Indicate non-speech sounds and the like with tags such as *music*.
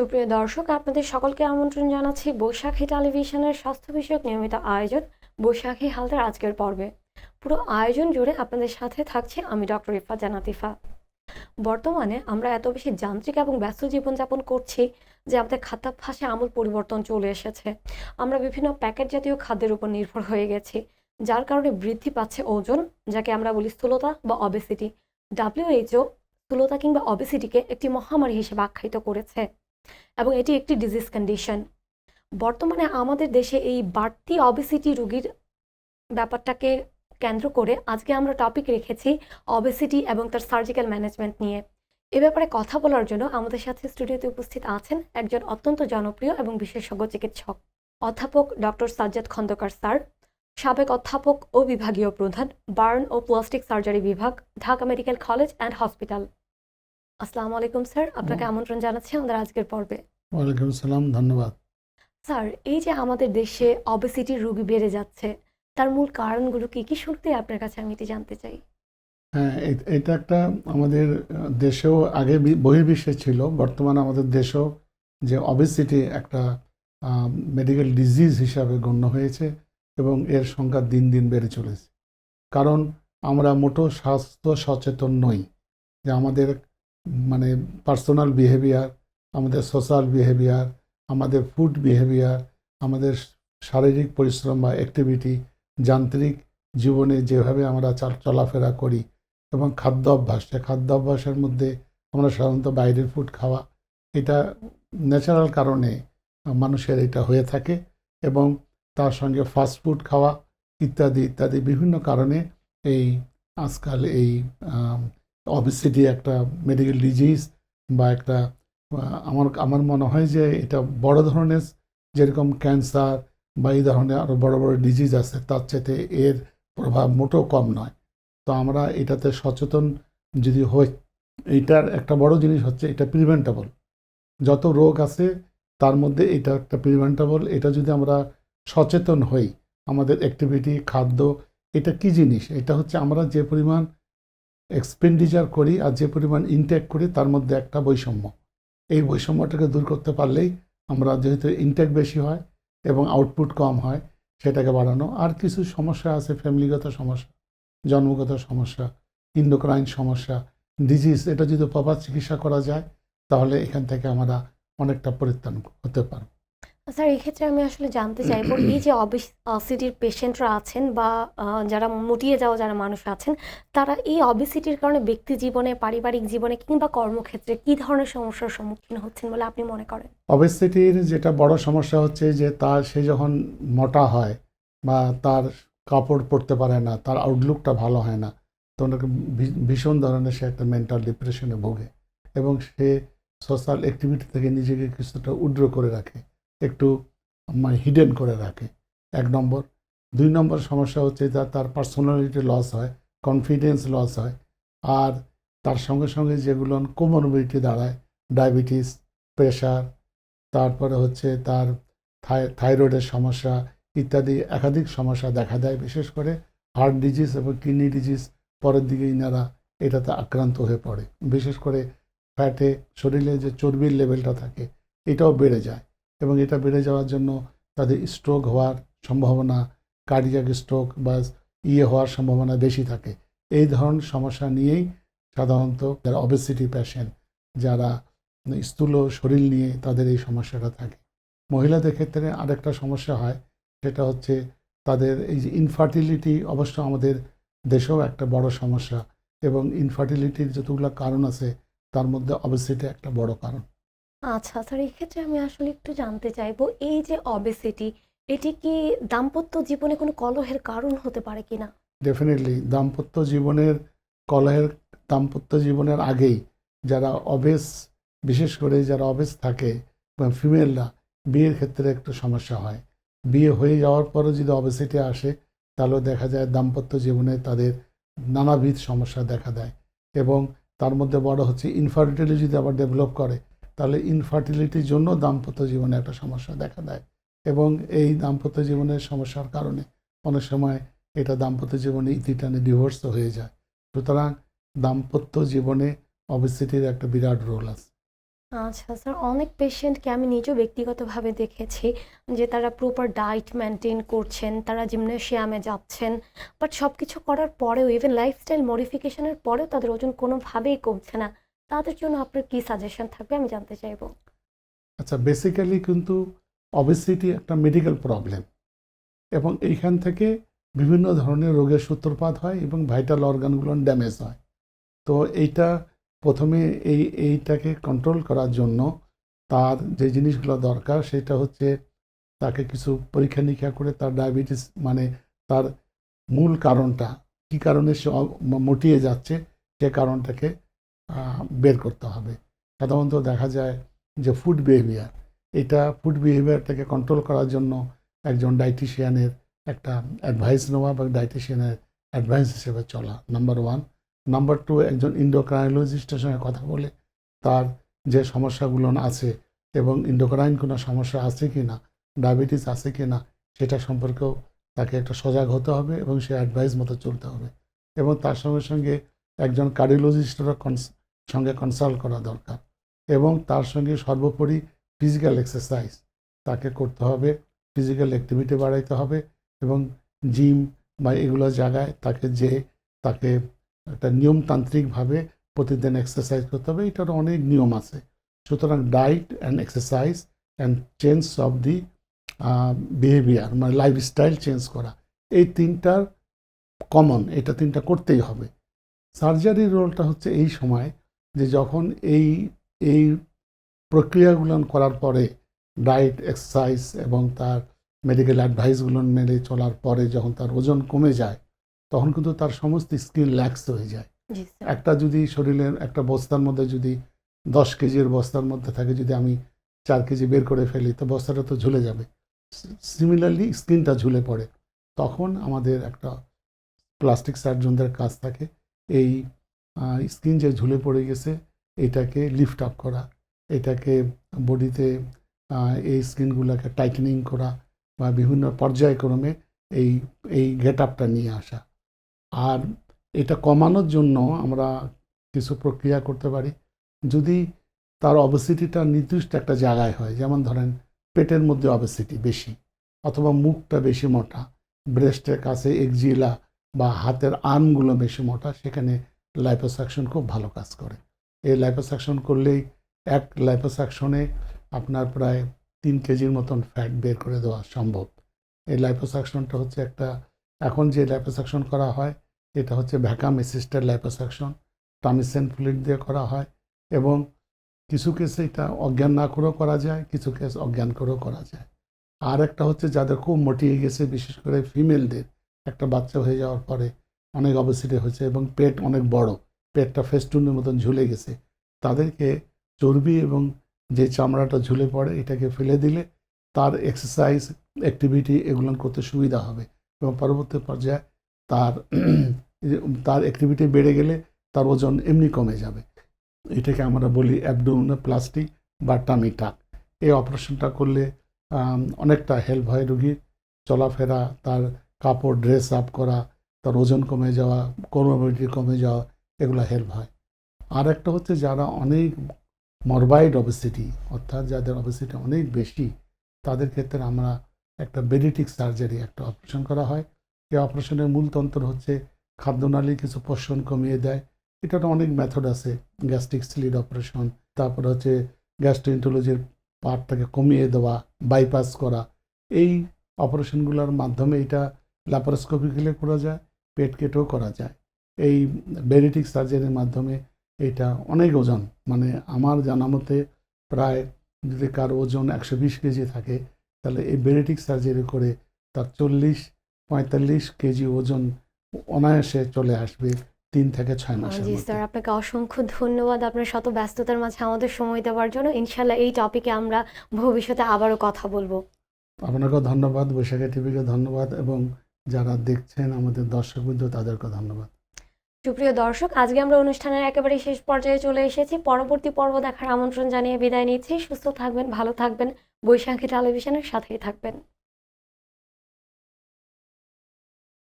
সুপ্রিয় দর্শক, আপনাদের সকলকে আমন্ত্রণ জানাচ্ছি বৈশাখী টেলিভিশনের স্বাস্থ্য বিষয়ক নিয়মিত আয়োজন বৈশাখী হালদার আজকের পর্বে। পুরো আয়োজন জুড়ে আপনাদের সাথে থাকছে আমি ডক্টর ইফা জানাতিফা বর্তমানে আমরা এত বেশি যান্ত্রিক এবং ব্যস্ত জীবনযাপন করছি যে আমাদের খাদ্যাভ্যাসে আমূল পরিবর্তন চলে এসেছে। আমরা বিভিন্ন প্যাকেট জাতীয় খাদ্যের উপর নির্ভর হয়ে গেছি, যার কারণে বৃদ্ধি পাচ্ছে ওজন, যাকে আমরা বলি স্থূলতা বা অবেসিটি ডাব্লিউএইচও স্থূলতা কিংবা অবেসিটিকে একটি মহামারী হিসেবে আখ্যায়িত করেছে। এবং এটি একটি ডিজিজ কন্ডিশন বর্তমানে আমাদের দেশে এই বাড়তি অবেসিটি রোগীর ব্যাপারটাকে কেন্দ্র করে আজকে আমরা টপিক রেখেছি অবেসিটি এবং তার সার্জিক্যাল ম্যানেজমেন্ট নিয়ে। এ ব্যাপারে কথা বলার জন্য আমাদের সাথে স্টুডিওতে উপস্থিত আছেন একজন অত্যন্ত জনপ্রিয় এবং বিশেষজ্ঞ চিকিৎসক, অধ্যাপক ডক্টর সাজ্জাদ খন্দকার স্যার, সাবেক অধ্যাপক ও বিভাগীয় প্রধান, বার্ন ও প্লাস্টিক সার্জারি বিভাগ, Dhaka medical college and hospital. আসসালামু আলাইকুম স্যার। আপনাকে আমন্ত্রণ জানাচ্ছি আমাদের আজকের পর্বে। ওয়ালাইকুম সালাম ধন্যবাদ। স্যার এই যে আমাদের দেশে অবেসিটির রোগী বেড়ে যাচ্ছে তার মূল কারণগুলো কি? কি শুনতে আপনার কাছে আমি এটি জানতে চাই? হ্যাঁ এটা একটা আমাদের দেশেও আগে বহির্বিশ্বে ছিল বর্তমানে আমাদের দেশেও যে অবেসিটি একটা মেডিকেল ডিজিজ হিসাবে গণ্য হয়েছে এবং এর সংখ্যা দিন দিন বেড়ে চলেছে। কারণ আমরা মোটো স্বাস্থ্য সচেতন নই। যে আমাদের মানে পার্সোনাল বিহেভিয়ার আমাদের সোশ্যাল বিহেভিয়ার আমাদের ফুড বিহেভিয়ার আমাদের শারীরিক পরিশ্রম বা অ্যাক্টিভিটি যান্ত্রিক জীবনে যেভাবে আমরা চাল- চলাফেরা করি এবং খাদ্য অভ্যাস খাদ্য অভ্যাসের মধ্যে আমরা সাধারণত বাইরের ফুড খাওয়া, এটা ন্যাচারাল কারণে মানুষের এটা হয়ে থাকে এবং তার সঙ্গে ফাস্ট ফুড খাওয়া ইত্যাদি ইত্যাদি বিভিন্ন কারণে এই আজকাল এই অবিসিটি একটা মেডিকেল ডিজিজ বা একটা, আমার আমার মনে হয় যে এটা বড় ধরনের যেরকম ক্যান্সার বা এই ধরনের আরও বড় বড় ডিজিজ আছে, তার চাইতে এর প্রভাব মোটেও কম নয়। তো আমরা এটাতে সচেতন যদি হই এইটার একটা বড় জিনিস হচ্ছে এটা প্রিভেন্টেবল যত রোগ আছে, তার মধ্যে এটা একটা প্রিভেন্টেবল এটা যদি আমরা সচেতন হই, আমাদের অ্যাক্টিভিটি খাদ্য, এটা কি জিনিস? এটা হচ্ছে আমরা যে পরিমাণ এক্সপেন্ডিচার করি আর যে পরিমাণ ইনটেক করি তার মধ্যে একটা বৈষম্য। এই বৈষম্যটাকে দূর করতে পারলেই আমরা যেহেতু ইনটেক বেশি হয় এবং আউটপুট কম হয়, সেটাকে বাড়ানো। আর কিছু সমস্যা আছে ফ্যামিলিগত সমস্যা, জন্মগত সমস্যা ইন্ডোক্রাইন সমস্যা ডিজিজ এটা যদি প্রপার চিকিৎসা করা যায়, তাহলে এখান থেকে আমরা অনেকটা পরিত্রাণ হতে পারব। স্যার, এক্ষেত্রে আমি আসলে জানতে চাইব, এই যে অবেসিটির পেশেন্টরা আছেন বা যারা মুটিয়ে যাওয়া যারা মানুষ আছেন, তারা এই অবেসিটির কারণে ব্যক্তি জীবনে, পারিবারিক জীবনে কিংবা কর্মক্ষেত্রে কি ধরনের সমস্যার সম্মুখীন হচ্ছেন বলে আপনি মনে করেন? অবেসিটির যেটা বড় সমস্যা হচ্ছে যে, তার সে যখন মোটা হয় বা তার কাপড় পরতে পারে না, তার আউটলুকটা ভালো হয় না তো ভী- ভীষণ ধরনের সে একটা মেন্টাল ডিপ্রেশনে ভোগে এবং সে সোশ্যাল অ্যাক্টিভিটি থেকে নিজেকে কিছুটা উড্র করে রাখে। একটু মানে হিডেন করে রাখে। এক নম্বর। দুই নম্বর সমস্যা হচ্ছে যা, তার পার্সোনালিটি লস হয় কনফিডেন্স লস হয়, আর তার সঙ্গে সঙ্গে যেগুলো কোমরবিলিটি দাঁড়ায় ডায়াবেটিস প্রেশার তারপরে হচ্ছে তার থাই- থাইরয়েডের সমস্যা ইত্যাদি একাধিক সমস্যা দেখা দেয়, বিশেষ করে হার্ট ডিজিজ এবং কিডনি ডিজিজ পরের দিকে ইনারা এটাতে আক্রান্ত হয়ে পড়ে। বিশেষ করে ফ্যাটে শরীরে যে চর্বির লেভেলটা থাকে, এটাও বেড়ে যায়। এবং এটা বেড়ে যাওয়ার জন্য তাদের স্ট্রোক হওয়ার সম্ভাবনা কার্ডিয়াক স্ট্রোক বা ইয়ে হওয়ার সম্ভাবনা বেশি থাকে। এই ধরনের সমস্যা নিয়েই সাধারণত যারা অবেসিটি প্যাশেন্ট যারা স্থূল শরীর নিয়ে তাদের এই সমস্যাটা থাকে। মহিলাদের ক্ষেত্রে আরেকটা সমস্যা হয়, সেটা হচ্ছে তাদের এই যে ইনফার্টিলিটি অবশ্য আমাদের দেশেও একটা বড় সমস্যা এবং ইনফার্টিলিটির যতগুলো কারণ আছে, তার মধ্যে অবশ্যই একটা বড় কারণ। আচ্ছা স্যার এক্ষেত্রে আমি আসলে একটু জানতে চাইব, এই যে অবেসিটি এটি কি দাম্পত্য জীবনে কোনো কলহের কারণ হতে পারে কিনা? ডেফিনেটলি দাম্পত্য জীবনের কলহের, দাম্পত্য জীবনের আগেই যারা অবেস বিশেষ করে যারা অবেস থাকে, বা ফিমেলরা বিয়ের ক্ষেত্রে একটু সমস্যা হয়। বিয়ে হয়ে যাওয়ার পরও যদি অবেসিটি আসে তাহলেও দেখা যায় দাম্পত্য জীবনে তাদের নানাবিধ সমস্যা দেখা দেয়। এবং তার মধ্যে বড় হচ্ছে ইনফার্টিলিটি যদি আবার ডেভেলপ করে তাহলে ইনফার্টিলিটির জন্য দাম্পত্য জীবনে একটা সমস্যা দেখা দেয়। এবং এই দাম্পত্য জীবনের সমস্যার কারণে অনেক সময় এটা দাম্পত্য জীবনে ইতিটানে ডিভোর্স হয়ে যায়। সুতরাং দাম্পত্য জীবনে অবেসিটির একটা বিরাট রোল আছে। আচ্ছা স্যার অনেক পেশেন্টকে আমি নিজেও ব্যক্তিগতভাবে দেখেছি যে তারা প্রপার ডায়েট মেনটেন করছেন, তারা জিমনেশিয়ামে যাচ্ছেন বাট সব কিছু করার পরেও ইভেন লাইফস্টাইল মডিফিকেশনের পরেও তাদের ওজন কোনোভাবেই কমছে না। তাদের জন্য আপনার কী সাজেশন থাকবে আমি জানতে চাইব। আচ্ছা বেসিক্যালি কিন্তু অবেসিটি একটা মেডিকেল প্রবলেম এবং এইখান থেকে বিভিন্ন ধরনের রোগের সূত্রপাত হয় এবং ভাইটাল অর্গানগুলো ড্যামেজ হয়। তো এইটা প্রথমে এই, এইটাকে কন্ট্রোল করার জন্য তার যে জিনিসগুলো দরকার সেটা হচ্ছে তাকে কিছু পরীক্ষা নিরীক্ষা করে তার ডায়াবেটিস মানে তার মূল কারণটা, কী কারণে সে মোটিয়ে যাচ্ছে, সে কারণটাকে বের করতে হবে। সাধারণত দেখা যায় যে ফুড বিহেভিয়ার এটা ফুড বিহেভিয়ারটাকে কন্ট্রোল করার জন্য একজন ডায়েটিশিয়ানের একটা অ্যাডভাইস নেওয়া বা ডায়েটিশিয়ানের অ্যাডভাইস হিসেবে চলা নাম্বার ওয়ান নাম্বার টু একজন ইন্ডোক্রাইনোলজিস্টের সঙ্গে কথা বলে তার যে সমস্যাগুলো আছে এবং ইন্ডোক্রাইন কোনো সমস্যা আছে কি না ডায়াবেটিস আছে কি না, সেটা সম্পর্কেও তাকে একটা সজাগ হতে হবে এবং সে অ্যাডভাইস মতো চলতে হবে। এবং তার সঙ্গে সঙ্গে একজন কার্ডিওলজিস্টেরও সঙ্গে কনসাল্ট করা দরকার। এবং তার সঙ্গে সর্বোপরি ফিজিক্যাল এক্সারসাইজ তাকে করতে হবে। ফিজিক্যাল অ্যাক্টিভিটি বাড়াইতে হবে এবং জিম বা এগুলো জায়গায় তাকে যে তাকে একটা নিয়মতান্ত্রিকভাবে প্রতিদিন এক্সারসাইজ করতে হবে, এটার অনেক নিয়ম আছে। সুতরাং diet and exercise and change of the behaviour মানে লাইফস্টাইল চেঞ্জ করা, এই তিনটার কমন এটা তিনটা করতেই হবে। সার্জারির রোলটা হচ্ছে এই সময় যে যখন এই এই প্রক্রিয়াগুলো করার পরে ডায়েট এক্সারসাইজ এবং তার মেডিকেল অ্যাডভাইসগুলো মেনে চলার পরে যখন তার ওজন কমে যায় তখন কিন্তু তার সমস্ত স্কিন ল্যাক্স হয়ে যায়। একটা যদি শরীরের একটা বস্তার মধ্যে যদি দশ কেজির বস্তার মধ্যে থাকে যদি আমি চার কেজি বের করে ফেলি তো বস্তাটা তো ঝুলে যাবে। সিমিলারলি স্কিনটা ঝুলে পড়ে। তখন আমাদের একটা প্লাস্টিক সার্জনদের কাজ থাকে এই স্কিন যে ঝুলে পড়ে গেছে, এটাকে লিফট আপ করা, এটাকে বডিতে এই স্কিনগুলোকে টাইটেনিং করা বা বিভিন্ন পর্যায়ক্রমে এই এই গেট আপটা নিয়ে আসা। আর এটা কমানোর জন্য আমরা কিছু প্রক্রিয়া করতে পারি। যদি তার অবসিটিটা নির্দিষ্ট একটা জায়গায় হয়, যেমন ধরেন পেটের মধ্যে অবসিটি বেশি অথবা মুখটা বেশি মোটা ব্রেস্টের কাছে একজিলা বা হাতের আর্মগুলো বেশি মোটা, সেখানে লাইপোসাকশন খুব ভালো কাজ করে। এই লাইপোসাকশন করলেই এক লাইপোসাকশনে আপনার প্রায় তিন কেজির মতন ফ্যাট বের করে দেওয়া সম্ভব। এই লাইপোসাকশনটা হচ্ছে একটা, এখন যে লাইপোসাকশন করা হয়, এটা হচ্ছে vacuum assisted liposuction tumescent fluid দিয়ে করা হয় এবং কিছু কেসে এটা অজ্ঞান না করেও করা যায়, কিছু কেস অজ্ঞান করেও করা যায়। আর একটা হচ্ছে যাদের খুব মোটিয়ে গেছে, বিশেষ করে ফিমেলদের একটা বাচ্চা হয়ে যাওয়ার পরে অনেক অবস্থিতি হয়েছে এবং পেট অনেক বড়। পেটটা ফেস্টুনের মতন ঝুলে গেছে। তাদেরকে চর্বি এবং যে চামড়াটা ঝুলে পড়ে এটাকে ফেলে দিলে তার এক্সারসাইজ অ্যাক্টিভিটি এগুলো করতে সুবিধা হবে এবং পরবর্তী পর্যায়ে তার *clears throat* তার অ্যাক্টিভিটি বেড়ে গেলে তার ওজন এমনি কমে যাবে। এটাকে আমরা বলি অ্যাবডোমিনোপ্লাস্টি বা টামি টাক এই অপারেশনটা করলে অনেকটা হেল্প হয় রুগীর। চলাফেরা, তার কাপড় ড্রেস আপ করা তার ওজন কমে যাওয়া কর্মবিলিটি কমে যাওয়া, এগুলো হেল্প হয়। আর একটা হচ্ছে যারা অনেক মরবাইড অবেসিটি অর্থাৎ যাদের অবেসিটি অনেক বেশি, তাদের ক্ষেত্রে আমরা একটা বেডিটিক সার্জারি একটা অপারেশন করা হয়। এই অপারেশনের মূল তন্ত্র হচ্ছে খাদ্যনালী কিছু পোষণ কমিয়ে দেয়। এটার অনেক মেথড আছে গ্যাস্ট্রিক স্লিড অপারেশন তারপর হচ্ছে গ্যাস্ট্রোইন্টোলজির পার্টটাকে কমিয়ে দেওয়া বাইপাস করা। এই অপারেশনগুলোর মাধ্যমে এটা ল্যাপারোস্কোপিক্যালি করা যায়। পেট কেটেও করা যায়। এই বেরিটিক সার্জারির মাধ্যমে এটা অনেক ওজন মানে আমার জানা মতে প্রায় যদি কার ওজন একশো বিশ কেজি থাকে তাহলে এই বেরিটিক সার্জারি করে তার চল্লিশ পঁয়তাল্লিশ কেজি ওজন অনায়াসে চলে আসবে তিন থেকে ছয় মাসের জি স্যার আপনাকে অসংখ্য ধন্যবাদ। আপনার শত ব্যস্ততার মাঝে আমাদের সময় দেওয়ার জন্য। ইনশাল্লাহ এই টপিকে আমরা ভবিষ্যতে আবারও কথা বলব। আপনাকেও ধন্যবাদ বৈশাখী টিভিকে ধন্যবাদ এবং যারা দেখছেন, আমাদের দর্শকবৃন্দ তাদেরকে ধন্যবাদ। সুপ্রিয় দর্শক, আজকে আমরা অনুষ্ঠানের একেবারে শেষ পর্যায়ে চলে এসেছি। পরবর্তী পর্ব দেখার আমন্ত্রণ জানিয়ে বিদায় নিচ্ছি। সুস্থ থাকবেন, ভালো থাকবেন। বৈশাখী টেলিভিশনের সাথেই থাকবেন।